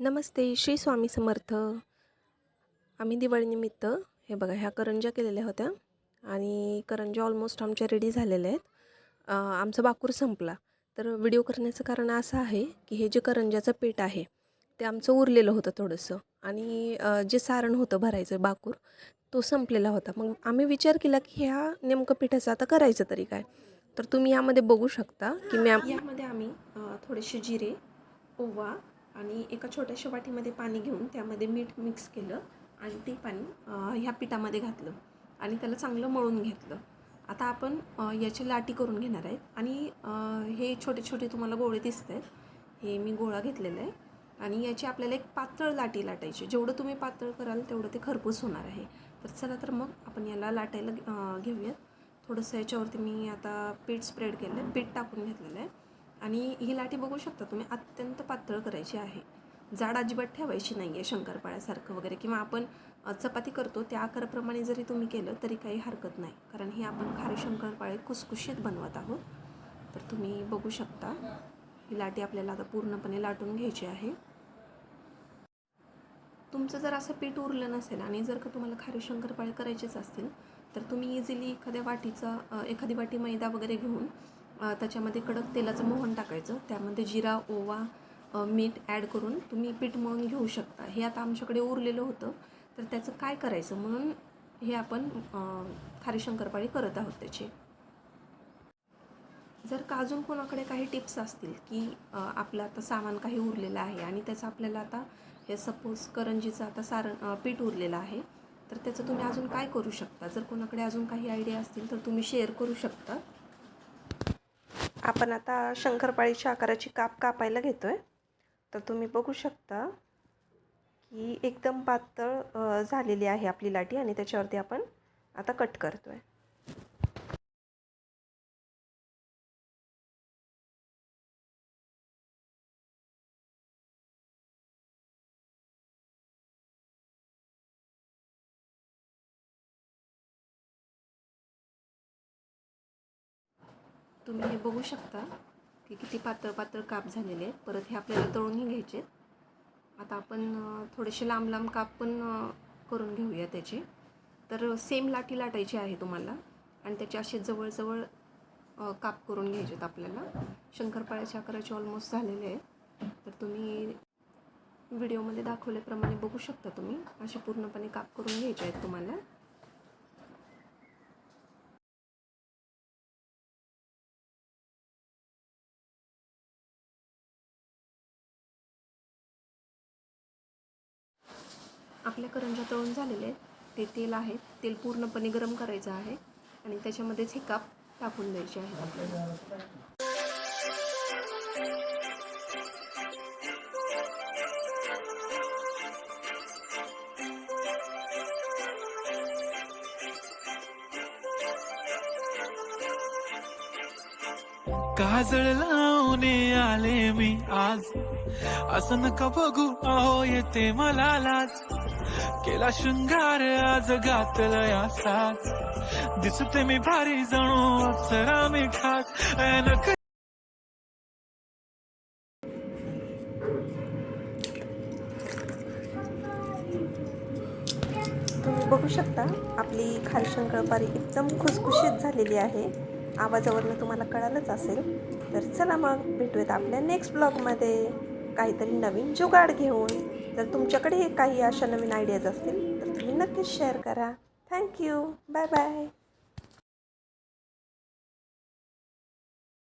नमस्ते श्री स्वामी समर्थ. आम्ही दिवाळीनिमित्त हे बघा ह्या करंज्या केलेल्या होत्या आणि करंज्या ऑलमोस्ट आमच्या रेडी झालेल्या आहेत. आमचा बाकूर संपला. तर व्हिडिओ करण्याचं कारण असं आहे की हे जे करंज्याचं पीठ आहे ते आमचं उरलेलं होतं थोडंसं आणि जे सारण होतं भरायचं बाकूर तो संपलेला होता. मग आम्ही विचार केला की ह्या नेमकं पिठाचं आता करायचं तरी काय? तर तुम्ही यामध्ये बघू शकता की मी यामध्ये आम्ही थोडेसे जिरे ओवा आणि एका छोट्याशा वाटीमध्ये पाणी घेऊन त्यामध्ये मीठ मिक्स केलं आणि ते पाणी ह्या पिठामध्ये घातलं आणि त्याला चांगलं मळून घेतलं. आता आपण याची लाटी करून घेणार आहेत आणि हे छोटे छोटे तुम्हाला गोळे दिसत आहेत हे मी गोळा घेतलेला आहे आणि याची आपल्याला एक पातळ लाटी लाटायची. जेवढं तुम्ही पातळ कराल तेवढं ते खरपूस होणार आहे. तर चला तर मग आपण याला लाटायला घेऊयात. थोडंसं याच्यावरती मी आता पीठ स्प्रेड केलं आहे पीठ टाकून घेतलेलं आहे. आणि ही लाटी बघू शकता तुम्ही अत्यंत पातळ करायची आहे. जाड अजिबात ठेवायची नाही आहे शंकरपाळ्यासारखं वगैरे. किंवा आपण चपाती करतो त्या आकाराप्रमाणे जरी तुम्ही केलं तरी काही हरकत नाही. कारण हे आपण खारे शंकरपाळे कुसकुशीत बनवत आहोत. तर तुम्ही बघू शकता ही लाटी आपल्याला आता पूर्णपणे लाटून घ्यायची आहे. तुमचं जर असं पीठ उरलं नसेल आणि जर का तुम्हाला खारे शंकरपाळे करायचेच असतील तर तुम्ही इझिली एखाद्या वाटीचा एखादी वाटी मैदा वगैरे घेऊन त्याच्यामध्ये कडक तेलाचं मोहन टाकायचं. त्यामध्ये जिरा ओवा मीठ ॲड करून तुम्ही पीठ मळून घेऊ शकता. हे आता आमच्याकडे उरलेलं होतं. तर त्याचं काय करायचं म्हणून हे आपण खारी शंकरपाळी करत आहोत त्याची. जर का अजून कोणाकडे काही टिप्स असतील की आपलं आता सामान काही उरलेलं आहे आणि त्याचं आपल्याला आता हे सपोज करंजीचं आता सारण पीठ उरलेलं आहे तर त्याचं तुम्ही अजून काय करू शकता? जर कोणाकडे अजून काही आयडिया असतील तर तुम्ही शेअर करू शकता. आपण आता शंकरपाळीच्या आकाराची काप कापायला घेतो आहे तर तुम्ही बघू शकता की एकदम पातळ झालेली आहे आपली लाटी आणि त्याच्यावरती आपण आता कट करतो आहे तुम्ही हे बघू शकता की किती पातळ पातळ काप झालेले आहेत. परत हे आपल्याला तळूनही घ्यायचे आहेत. आता आपण थोडेसे लांब लांब काप पण करून घेऊया त्याचे. तर सेम लाठी लाटायची आहे तुम्हाला. आणि त्याचे असे जवळजवळ काप करून घ्यायचे आहेत आपल्याला. शंकरपाळ्याच्या आकाराचे ऑलमोस्ट झालेले आहेत. तर तुम्ही व्हिडिओमध्ये दाखवल्याप्रमाणे बघू शकता तुम्ही. असे पूर्णपणे काप करून घ्यायचे आहेत तुम्हाला. आपल्या करंज्या तळून झालेले आहेत. ते तेल आहे. तेल पूर्णपणे गरम करायचं आहे. आणि त्याच्यामध्येच हे काप टाकून द्यायचे आहेत आपल्याला काजळ लावणे आले मी आज. असं नका बघू आहो येते मला लाज. केला शृंगार आज घातलं या साज दिसते मी भारी जणू अप्सरा मी खास. नक तुम्ही बघू शकता आपली खारी शंकरपारी एकदम खुसखुशीत झालेली आहे. आवाजावरनं तुम्हाला कळालंच असेल. तर चला मग भेटूयात आपल्या नेक्स्ट ब्लॉगमध्ये काहीतरी नवीन जुगाड घेऊन. जर तुमच्याकडे काही अशा नवीन आयडियाज असतील तर तुम्ही नक्कीच शेअर करा. Thank you bye bye